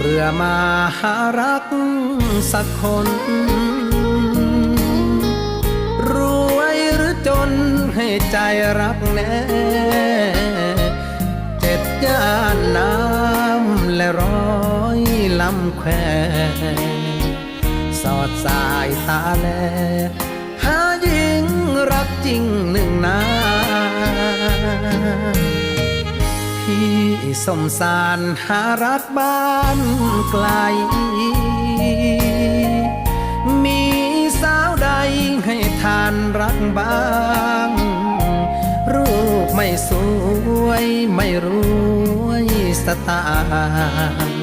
เรือมาหารักสักคน รวยหรือจนให้ใจรักแน่เจ็ดย่านน้ำและร้อยลำแควสอดสายตาแล หาหญิงรักจริงหนึ่งนา พี่สมสารหารักบ้านไกล มีสาวใดให้ทานรักบ้าง รูปไม่สวยไม่รวยสตางค์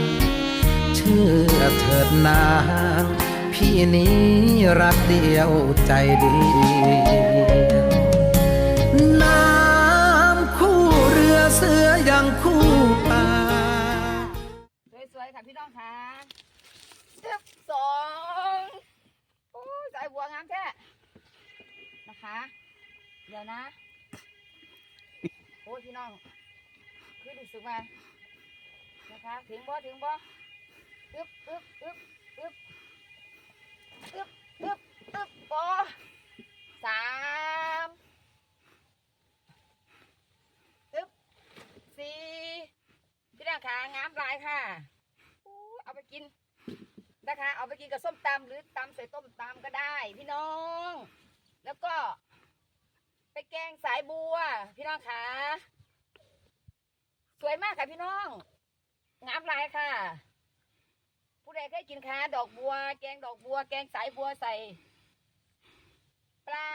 เชื่อเถิดนาง พี่นี้รักเดียวใจเดียว คู่ป่าสวยๆค่ะพี่น้องค่ะสิบสองโอ้ยสายบัวงามแท้นะคะ เดี๋ยวนะโอ้พี่น้องคือดูสึกมานะคะถึงบ่ถึงบ่อึ๊บอึ๊บอึ๊บอึ๊บอึ๊บอึ๊บอึ๊บบ่สามอึ๊บสี่พี่ น้องค่ะงามหลายค่ะเอาไปกินนะคะ เอาไปกินกับส้มตำหรือตำใส่ต้มตำก็ได้ พี่น้อง แล้วก็ ไปแกงสายบัว พี่น้องค่ะสวยมากค่ะพี่น้องงามหลายค่ะ ผู้ใดเคยกินคะดอกบัว แกงดอกบัว แกงสายบัวใส่ ปลา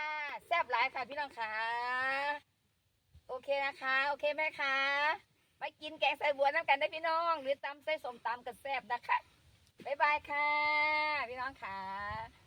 แซ่บหลายค่ะพี่น้องค่ะโอเคนะคะ โอเคไหมคะ ไปกินแกงใส่บัวน้ำกันได้พี่น้อง หรือตำใส่สมตำกันแซ่บนะคะบ๊ายบายค่ะ พี่น้องค่ะ